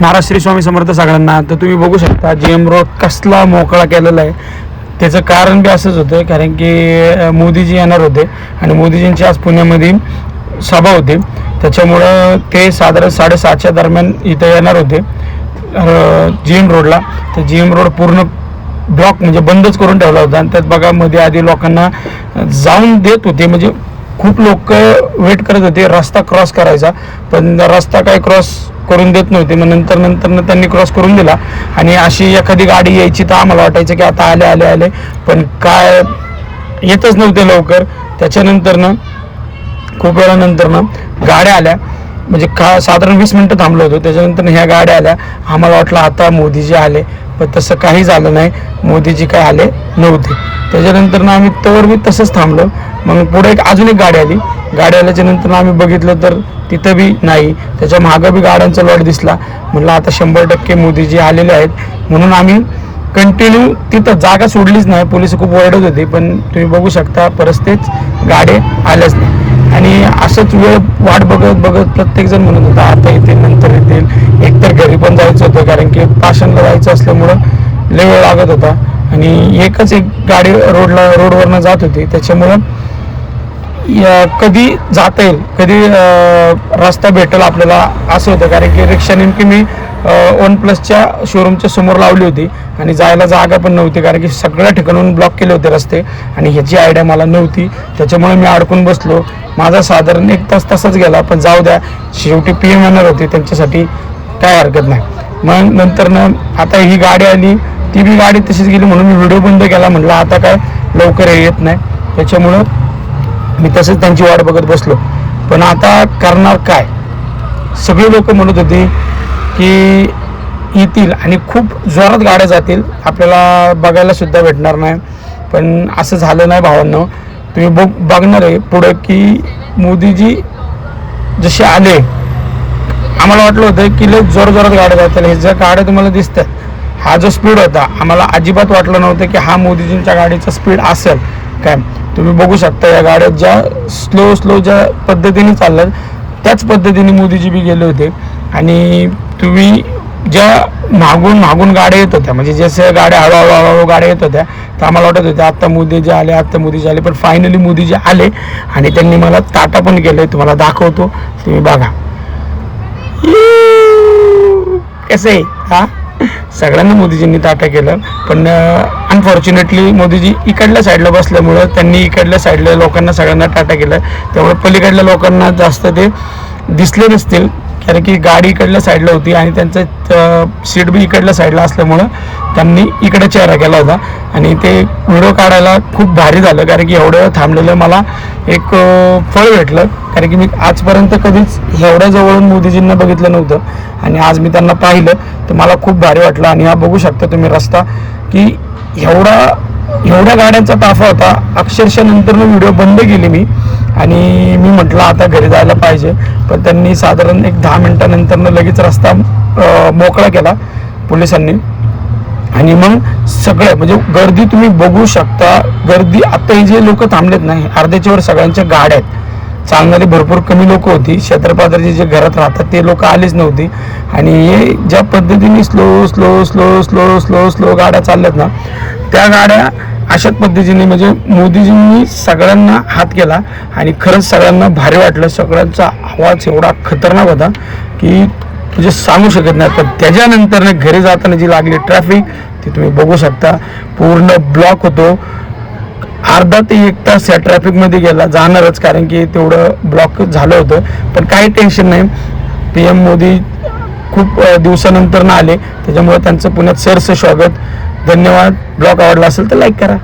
महाराज श्री स्वामी समर्थ सगळ्यांना. तर तुम्ही बघू शकता जी एम रोड कसला मोकळा केलेला आहे. त्याचं कारण बी असंच होतं कारण की मोदीजी येणार होते आणि मोदीजींची आज पुण्यामध्ये सभा होती. त्याच्यामुळं ते साधारण साडेसातच्या दरम्यान इथं येणार होते जी एम रोडला तर जी एम रोड पूर्ण ब्लॉक म्हणजे बंदच करून ठेवला होता. आणि त्यात बघा मध्ये आधी लोकांना जाऊन देत होते म्हणजे खूप लोक वेट करत होते रस्ता क्रॉस करायचा. पण रस्ता काय क्रॉस करून देत नव्हते मग नंतर नंतर त्यांनी क्रॉस करून दिला. आणि अशी एखादी गाडी यायची तर आम्हाला वाटायचं की आता आले आले आले. पण काय येतच नव्हते लवकर. त्याच्यानंतरनं खूप वेळानंतर ना गाड्या आल्या. म्हणजे का साधारण वीस मिनटं थांबलो होतो. त्याच्यानंतर ह्या गाड्या आल्या. आम्हाला वाटलं आता मोदीजी आले. पण तसं काही झालं नाही. मोदीजी काय आले नव्हते. त्याच्यानंतर ना आम्ही तवर मी तसंच थांबलो. मग पुढे एक अजून एक गाडी आली. गाडी आल्याच्यानंतर आम्ही बघितलं तर तिथं बी नाही. त्याच्या मागं बी गाड्यांचा लॉट दिसला. म्हटलं आता शंभर टक्के मोदीजी आलेले आहेत. म्हणून आम्ही कंटिन्यू तिथं जागा सोडलीच नाही. पोलीस खूप ओरडत होते. पण तुम्ही बघू शकता परस्तेच गाडे आल्याच नाही. आणि असंच वेळ वाट बघत बघत प्रत्येकजण म्हणत होता आता येतील नंतर येतील एकतर घरी पण जायचं होतं कारण की पाषाणला जायचं असल्यामुळं लय वेळ लागत होता. आणि एकच एक गाडी रोडला रोडवरनं जात होती. त्याच्यामुळं कधी जाता येईल कधी रस्ता भेटेल आपल्याला असं होतं. कारण की रिक्षा नेमकी मी वन प्लसच्या शोरूमच्या समोर लावली होती. आणि जायला जागा पण नव्हती कारण की सगळ्या ठिकाणून ब्लॉक केले होते रस्ते. आणि ह्याची आयडिया मला नव्हती. त्याच्यामुळे मी अडकून बसलो. माझा साधारण एक तास तसाच गेला पण जाऊ द्या शेवटी पी एम येणार होते त्यांच्यासाठी काय हरकत नाही. मग नंतर ना आता ही गाडी आली ती बी गाडी तशीच गेली म्हणून मी व्हिडिओ बंद केला म्हटलं आता काय लवकर येत नाही. त्याच्यामुळं मी तसंच त्यांची वाट बघत बसलो. पण आता करणार काय? सगळे लोक म्हणत होते की येतील आणि खूप जोरात गाड्या जातील आपल्याला बघायला सुद्धा भेटणार नाही. पण असं झालं नाही भावांनो. तुम्ही बघ बघणार आहे पुढं की मोदीजी जसे आले आम्हाला वाटलं होतं की लय जोर जोरात गाड्या जातात. हे ज्या गाड्या तुम्हाला दिसतात हा जो स्पीड होता आम्हाला अजिबात वाटलं नव्हतं की हा मोदीजींच्या गाडीचा स्पीड असेल. काय? तुम्ही बघू शकता या गाड्या ज्या स्लो स्लो ज्या पद्धतीने चालल्यात त्याच पद्धतीने मोदीजी बी गेले होते. आणि तुम्ही ज्या मागून मागून गाड्या येत होत्या म्हणजे जसं गाड्या हळूहळू हळूहळू गाड्या येत होत्या तर आम्हाला वाटत होत्या आत्ता मोदीजी आले आत्ता मोदीजी आले पण फायनली मोदीजी आले आणि त्यांनी मला ताटा पण केलं तुम्हाला दाखवतो तुम्ही बघा. कसं? आहे हा? सगळ्यांना मोदीजींनी ताटा केलं पण अनफॉर्च्युनेटली मोदीजी इकडल्या साईडला बसल्यामुळं त्यांनी इकडल्या साईडला लोकांना सगळ्यांना टाटा केलं. त्यामुळे पलीकडल्या लोकांना जास्त ते दिसले नसतील. कारण की गाडी इकडल्या साईडला होती आणि त्यांचं सीट बी इकडल्या साईडला असल्यामुळं त्यांनी इकडे चेहरा केला होता. आणि ते व्हिडिओ काढायला खूप भारी झालं कारण की एवढं थांबलेलं मला एक फळ भेटलं. कारण की मी आजपर्यंत कधीच एवढ्या जवळून मोदीजींना बघितलं नव्हतं. आणि आज मी त्यांना पाहिलं तर मला खूप भारी वाटलं. आणि हा बघू शकता तुम्ही रस्ता की एवढा एवढ्या गाड्यांचा ताफा होता. अक्षरशः नंतर व्हिडिओ बंद केली मी. आणि मी म्हटलं आता घरी जायला पाहिजे. पण त्यांनी साधारण एक दहा मिनटानंतरनं लगेच रस्ता मोकळा केला पोलिसांनी. आणि मग सगळं म्हणजे गर्दी तुम्ही बघू शकता गर्दी आता हे जे लोक थांबलेत नाही अर्ध्याच्या वर सगळ्यांच्या गाड्या आहेत. चालणारी भरपूर कमी लोक होती. क्षेत्रपात्राची जे घरात राहतात ते लोक आलीच नव्हती. आणि हे ज्या पद्धतीने slow slow slow slow slow slow गाड्या चालल्यात ना त्या गाड्या अशाच पद्धतीने म्हणजे मोदीजींनी सगळ्यांना हात केला आणि खरंच सगळ्यांना भारी वाटलं. सगळ्यांचा आवाज एवढा खतरनाक होता की म्हणजे सांगू शकत नाही. पण त्याच्यानंतर घरी जाताना जी लागली ट्रॅफिक ती तुम्ही बघू शकता. पूर्ण ब्लॉक होतो. अर्धा ते एक तास या ट्रॅफिकमध्ये गेला जाणारच. कारण की तेवढं ब्लॉक झालं होतं. पण काही टेन्शन नाही. पी एम मोदी खूप दिवसानंतर ना आले. त्याच्यामुळे त्यांचं पुण्यात सरसं स्वागत. धन्यवाद. ब्लॉग आवडला असेल तर लाईक करा.